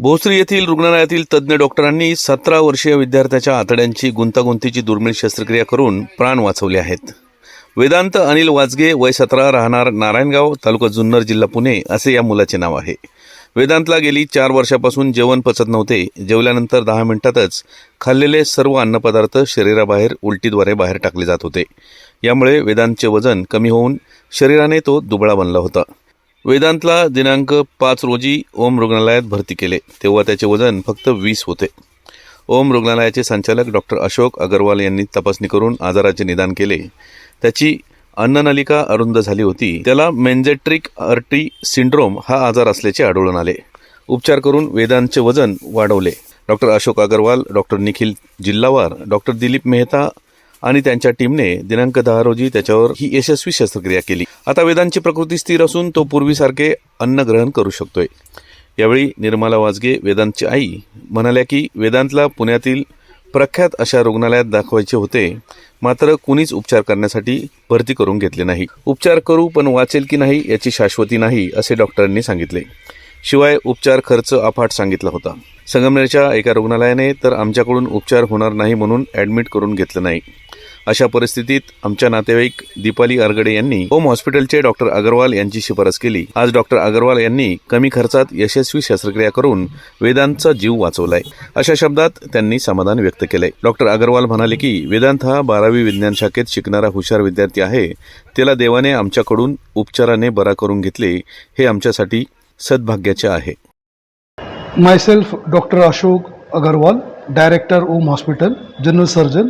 भोसरी येथील रुग्णालयातील तज्ज्ञ डॉक्टरांनी सतरा वर्षीय विद्यार्थ्याच्या आतड्यांची गुंतागुंतीची दुर्मिळ शस्त्रक्रिया करून प्राण वाचवले आहेत. वेदांत अनिल वाजगे वय सतरा राहणार नारायणगाव तालुका जुन्नर जिल्हा पुणे असे या मुलाचे नाव आहे. वेदांतला गेली चार वर्षापासून जेवण पचत नव्हते. जेवल्यानंतर दहा मिनिटातच खाल्लेले सर्व अन्नपदार्थ शरीराबाहेर उलटीद्वारे बाहेर टाकले जात होते. यामुळे वेदांतचे वजन कमी होऊन शरीराने तो दुबळा बनला होता. वेदांतला दिनांक पाच रोजी ओम रुग्णालयात भरती केले. तेव्हा त्याचे वजन फक्त वीस होते. ओम रुग्णालयाचे संचालक डॉक्टर अशोक अगरवाल यांनी तपासणी करून आजाराचे निदान केले. त्याची अन्ननलिका अरुंद झाली होती. त्याला मेंजेट्रिक अर्टी सिंड्रोम हा आजार असल्याचे आढळून आले. उपचार करून वेदांतचे वजन वाढवले. Doctor Ashok Agarwal doctor Nikhil Jilhawar doctor Dilip Mehta आणि त्यांच्या टीमने दिनांक दहा रोजी त्याच्यावर ही यशस्वी शस्त्रक्रिया केली. आता वेदांची प्रकृती स्थिर असून तो पूर्वीसारखे अन्न ग्रहण करू शकतोय. यावेळी निर्मला वाजगे वेदांतची आई म्हणाल्या की वेदांतला पुण्यातील प्रख्यात अशा रुग्णालयात दाखवायचे होते मात्र कुणीच उपचार करण्यासाठी भरती करून घेतले नाही. उपचार करू पण वाचेल की नाही याची शाश्वती नाही असे डॉक्टरांनी सांगितले. शिवाय उपचार खर्च अफाट सांगितला होता. संगमनेरच्या एका रुग्णालयाने तर आमच्याकडून उपचार होणार नाही म्हणून ॲडमिट करून घेतलं नाही. अशा परिस्थितीत आमच्या नातेवाईक दीपाली आरगडे यांनी होम हॉस्पिटलचे डॉक्टर अगरवाल यांची शिफारस केली. आज डॉक्टर अगरवाल यांनी कमी खर्चात यशस्वी शस्त्रक्रिया करून वेदांतचा जीव वाचवलाय. अशा शब्दात त्यांनी समाधान व्यक्त केलंय. डॉक्टर अगरवाल म्हणाले की वेदांत हा बारावी विज्ञान शाखेत शिकणारा हुशार विद्यार्थी आहे. त्याला देवाने आमच्याकडून उपचाराने बरा करून घेतले हे आमच्यासाठी सद्भाग्याचे आहे. Myself doctor Ashok Agarwal director Om hospital general surgeon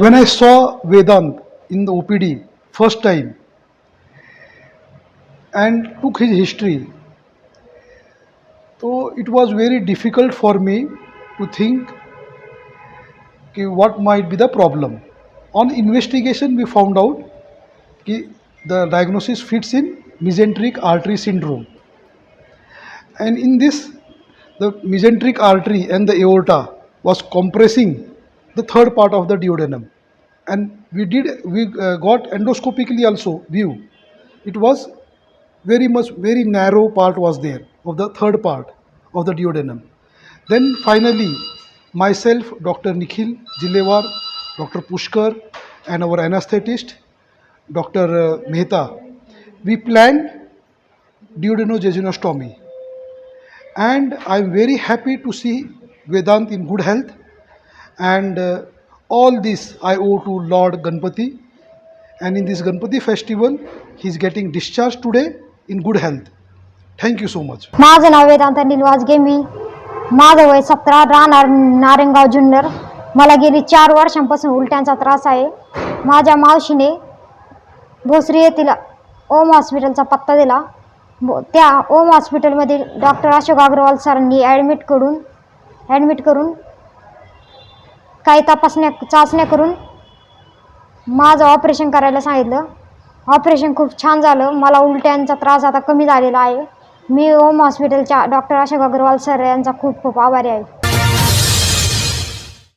when I saw Vedant in the OPD first time and took his history तो it was very difficult for me to think कि what might be the problem on investigation we found out कि the diagnosis fits in mesenteric artery syndrome and in this the mesenteric artery and the aorta was compressing the third part of the duodenum. And we did we uh, got endoscopically also view. It was very much very narrow part was there of the third part of the duodenum. Then finally myself dr nikhil jilewar dr pushkar and our anesthetist dr uh, mehta we planned duodenojejunostomy and I'm very happy to see Vedant in good health. And uh, all this I owe to Lord Ganpati. And in this Ganpati festival, he's getting discharged today in good health. Thank you so much. माझं नाव वेदांत अनिल वाजगे मी माझं वय सतरा राहणार नारायणगाव जुन्नर मला गेली चार वर्षांपासून उलट्यांचा त्रास आहे माझ्या मावशीने भोसरी येथील ओम हॉस्पिटलचा पत्ता दिला त्या ओम हॉस्पिटलमधील डॉक्टर अशोक अग्रवाल सरांनी ॲडमिट करून ॲडमिट करून काही तपासण्या चाचण्या करून माझं ऑपरेशन करायला सांगितलं. ऑपरेशन खूप छान झालं. मला उलट्यांचा त्रास आता कमी झालेला आहे. मी ओम हॉस्पिटलच्या डॉक्टर अशोक अग्रवाल सर यांचा खूप खूप आभारी आहे.